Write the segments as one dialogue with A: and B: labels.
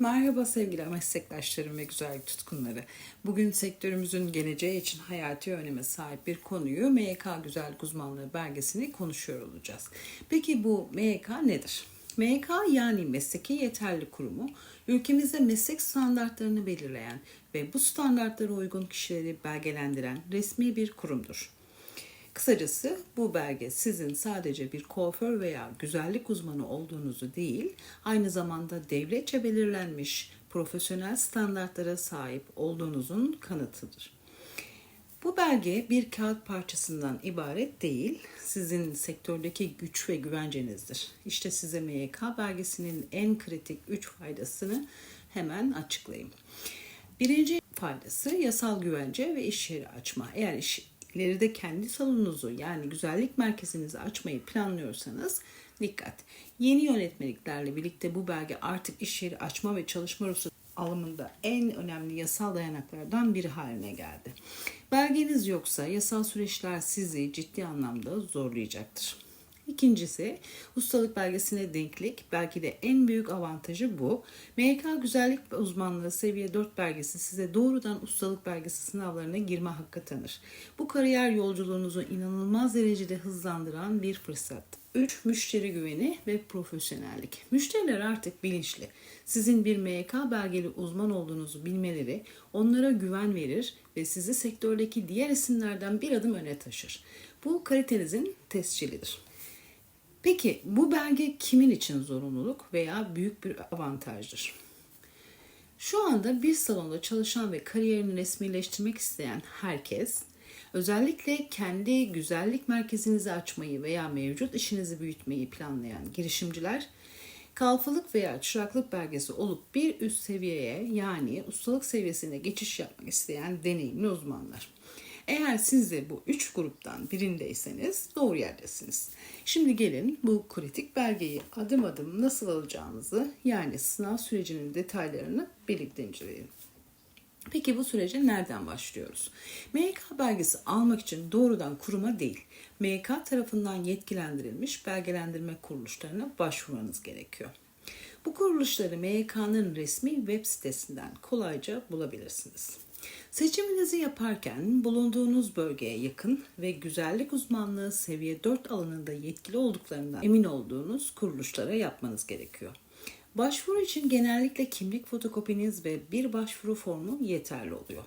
A: Merhaba sevgili meslektaşlarım ve güzellik tutkunları. Bugün sektörümüzün geleceği için hayati öneme sahip bir konuyu MYK Güzellik Uzmanlığı belgesini konuşuyor olacağız. Peki bu MYK nedir? MYK yani Mesleki Yeterli Kurumu, ülkemizde meslek standartlarını belirleyen ve bu standartlara uygun kişileri belgelendiren resmi bir kurumdur. Kısacası bu belge sizin sadece bir kuaför veya güzellik uzmanı olduğunuzu değil, aynı zamanda devletçe belirlenmiş profesyonel standartlara sahip olduğunuzun kanıtıdır. Bu belge bir kağıt parçasından ibaret değil, sizin sektördeki güç ve güvencenizdir. İşte size MYK belgesinin en kritik 3 faydasını hemen açıklayayım. Birinci faydası yasal güvence ve iş yeri açma. Eğer iş ileride kendi salonunuzu yani güzellik merkezinizi açmayı planlıyorsanız dikkat. Yeni yönetmeliklerle birlikte bu belge artık iş yeri açma ve çalışma ruhsatı alımında en önemli yasal dayanaklardan biri haline geldi. Belgeniz yoksa yasal süreçler sizi ciddi anlamda zorlayacaktır. İkincisi ustalık belgesine denklik. Belki de en büyük avantajı bu. MYK Güzellik Uzmanlığı Seviye 4 belgesi size doğrudan ustalık belgesi sınavlarına girme hakkı tanır. Bu kariyer yolculuğunuzu inanılmaz derecede hızlandıran bir fırsat. 3. Müşteri güveni ve profesyonellik. Müşteriler artık bilinçli. Sizin bir MYK belgeli uzman olduğunuzu bilmeleri onlara güven verir ve sizi sektördeki diğer isimlerden bir adım öne taşır. Bu kalitenizin tescilidir. Peki bu belge kimin için zorunluluk veya büyük bir avantajdır? Şu anda bir salonda çalışan ve kariyerini resmileştirmek isteyen herkes, özellikle kendi güzellik merkezinizi açmayı veya mevcut işinizi büyütmeyi planlayan girişimciler, kalfalık veya çıraklık belgesi olup bir üst seviyeye yani ustalık seviyesine geçiş yapmak isteyen deneyimli uzmanlar. Eğer siz de bu üç gruptan birindeyseniz doğru yerdesiniz. Şimdi gelin bu kritik belgeyi adım adım nasıl alacağınızı yani sınav sürecinin detaylarını birlikte inceleyelim. Peki bu sürece nereden başlıyoruz? MYK belgesi almak için doğrudan kuruma değil, MYK tarafından yetkilendirilmiş belgelendirme kuruluşlarına başvurmanız gerekiyor. Bu kuruluşları MYK'nın resmi web sitesinden kolayca bulabilirsiniz. Seçiminizi yaparken bulunduğunuz bölgeye yakın ve güzellik uzmanlığı seviye 4 alanında yetkili olduklarından emin olduğunuz kuruluşlara yapmanız gerekiyor. Başvuru için genellikle kimlik fotokopiniz ve bir başvuru formu yeterli oluyor.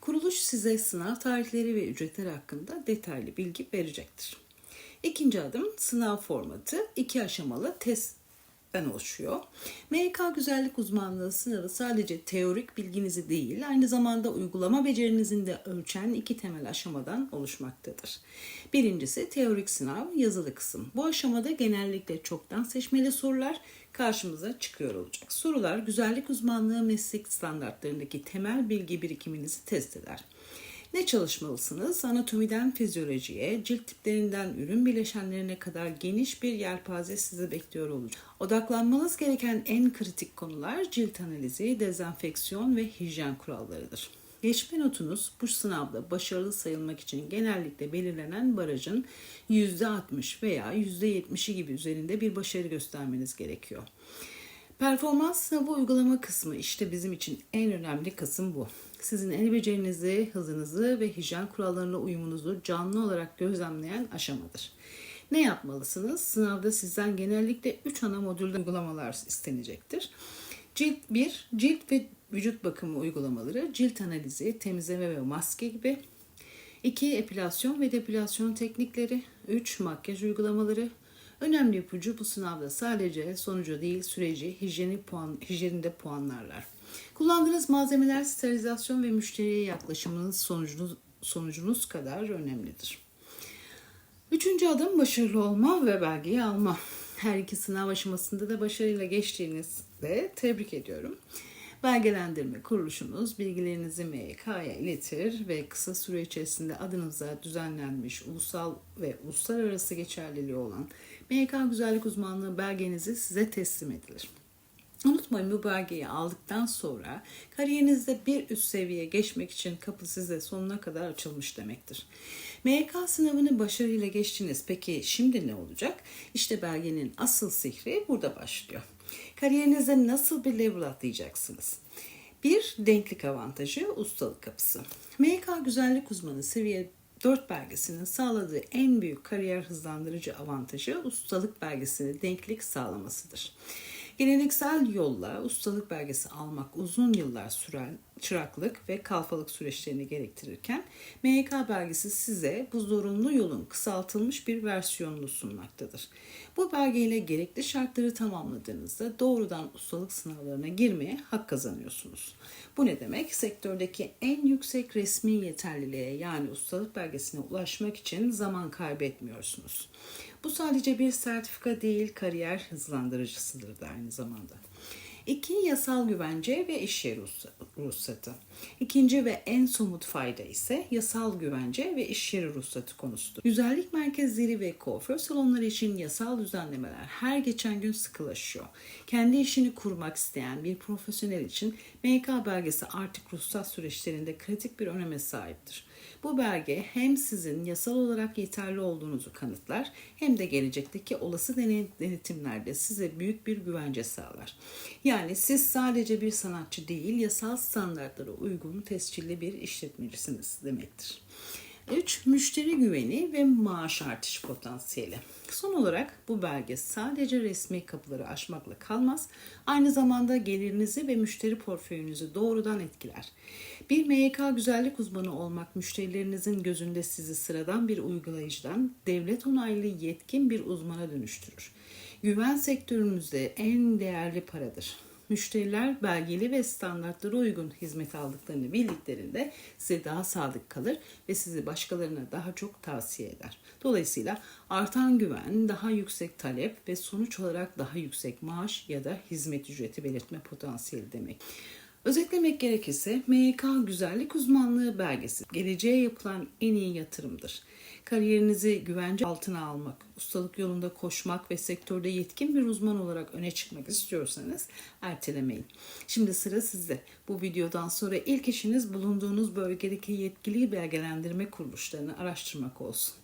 A: Kuruluş size sınav tarihleri ve ücretler hakkında detaylı bilgi verecektir. İkinci adım sınav formatı iki aşamalı test ben oluşuyor. MYK Güzellik Uzmanlığı sınavı sadece teorik bilginizi değil, aynı zamanda uygulama becerinizin de ölçen iki temel aşamadan oluşmaktadır. Birincisi teorik sınav, yazılı kısım. Bu aşamada genellikle çoktan seçmeli sorular karşımıza çıkıyor olacak. Sorular güzellik uzmanlığı meslek standartlarındaki temel bilgi birikiminizi test eder. Ne çalışmalısınız? Anatomiden fizyolojiye, cilt tiplerinden ürün bileşenlerine kadar geniş bir yelpaze sizi bekliyor olacak. Odaklanmanız gereken en kritik konular cilt analizi, dezenfeksiyon ve hijyen kurallarıdır. Geçme notunuz bu sınavda başarılı sayılmak için genellikle belirlenen barajın %60 veya %70'i gibi üzerinde bir başarı göstermeniz gerekiyor. Performans sınavı uygulama kısmı işte bizim için en önemli kısım bu. Sizin el becerinizi, hızınızı ve hijyen kurallarına uyumunuzu canlı olarak gözlemleyen aşamadır. Ne yapmalısınız? Sınavda sizden genellikle 3 ana modülde uygulamalar istenecektir. Cilt 1, cilt ve vücut bakımı uygulamaları, cilt analizi, temizleme ve maske gibi. 2. Epilasyon ve depilasyon teknikleri. 3. Makyaj uygulamaları. Önemli ipucu bu sınavda sadece sonucu değil süreci hijyeni puan, hijyeninde puanlarlar. Kullandığınız malzemeler sterilizasyon ve müşteriye yaklaşımınız sonucunuz, sonucunuz kadar önemlidir. Üçüncü adım başarılı olma ve belgeyi alma. Her iki sınav aşamasında da başarıyla geçtiğinizde tebrik ediyorum. Belgelendirme kuruluşunuz bilgilerinizi MYK'ya iletir ve kısa süre içerisinde adınıza düzenlenmiş ulusal ve uluslararası geçerliliği olan MYK Güzellik Uzmanlığı belgenizi size teslim edilir. Unutmayın bu belgeyi aldıktan sonra kariyerinizde bir üst seviyeye geçmek için kapı size sonuna kadar açılmış demektir. MYK sınavını başarıyla geçtiniz. Peki şimdi ne olacak? İşte belgenin asıl sihri burada başlıyor. Kariyerinizde nasıl bir level atlayacaksınız? Bir, denklik avantajı, ustalık kapısı. MYK Güzellik Uzmanı seviye 4 belgesinin sağladığı en büyük kariyer hızlandırıcı avantajı ustalık belgesine denklik sağlamasıdır. Geleneksel yolla ustalık belgesi almak uzun yıllar süren çıraklık ve kalfalık süreçlerini gerektirirken MYK belgesi size bu zorunlu yolun kısaltılmış bir versiyonunu sunmaktadır. Bu belgeyle gerekli şartları tamamladığınızda doğrudan ustalık sınavlarına girmeye hak kazanıyorsunuz. Bu ne demek? Sektördeki en yüksek resmi yeterliliğe yani ustalık belgesine ulaşmak için zaman kaybetmiyorsunuz. Bu sadece bir sertifika değil, kariyer hızlandırıcısıdır da aynı zamanda. İki, yasal güvence ve iş yeri ruhsatı. İkinci ve en somut fayda ise yasal güvence ve iş yeri ruhsatı konusudur. Güzellik merkezleri ve kuaför salonları için yasal düzenlemeler her geçen gün sıkılaşıyor. Kendi işini kurmak isteyen bir profesyonel için MK belgesi artık ruhsat süreçlerinde kritik bir öneme sahiptir. Bu belge hem sizin yasal olarak yeterli olduğunuzu kanıtlar hem de gelecekteki olası denetimlerde size büyük bir güvence sağlar. Yani siz sadece bir sanatçı değil, yasal standartlara uygun tescilli bir işletmecisiniz demektir. 3. Müşteri güveni ve maaş artış potansiyeli. Son olarak bu belge sadece resmi kapıları aşmakla kalmaz, aynı zamanda gelirinizi ve müşteri portföyünüzü doğrudan etkiler. Bir MYK güzellik uzmanı olmak müşterilerinizin gözünde sizi sıradan bir uygulayıcıdan devlet onaylı yetkin bir uzmana dönüştürür. Güven sektörümüzde en değerli paradır. Müşteriler belgeli ve standartlara uygun hizmet aldıklarını bildiklerinde size daha sadık kalır ve sizi başkalarına daha çok tavsiye eder. Dolayısıyla artan güven, daha yüksek talep ve sonuç olarak daha yüksek maaş ya da hizmet ücreti belirtme potansiyeli demek. Özetlemek gerekirse MYK Güzellik Uzmanlığı belgesi geleceğe yapılan en iyi yatırımdır. Kariyerinizi güvence altına almak, ustalık yolunda koşmak ve sektörde yetkin bir uzman olarak öne çıkmak istiyorsanız ertelemeyin. Şimdi sıra sizde. Bu videodan sonra ilk işiniz bulunduğunuz bölgedeki yetkili belgelendirme kuruluşlarını araştırmak olsun.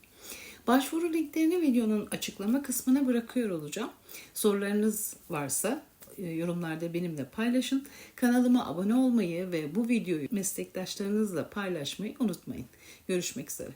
A: Başvuru linklerini videonun açıklama kısmına bırakıyor olacağım. Sorularınız varsa e, yorumlarda benimle paylaşın. Kanalıma abone olmayı ve bu videoyu meslektaşlarınızla paylaşmayı unutmayın. Görüşmek üzere.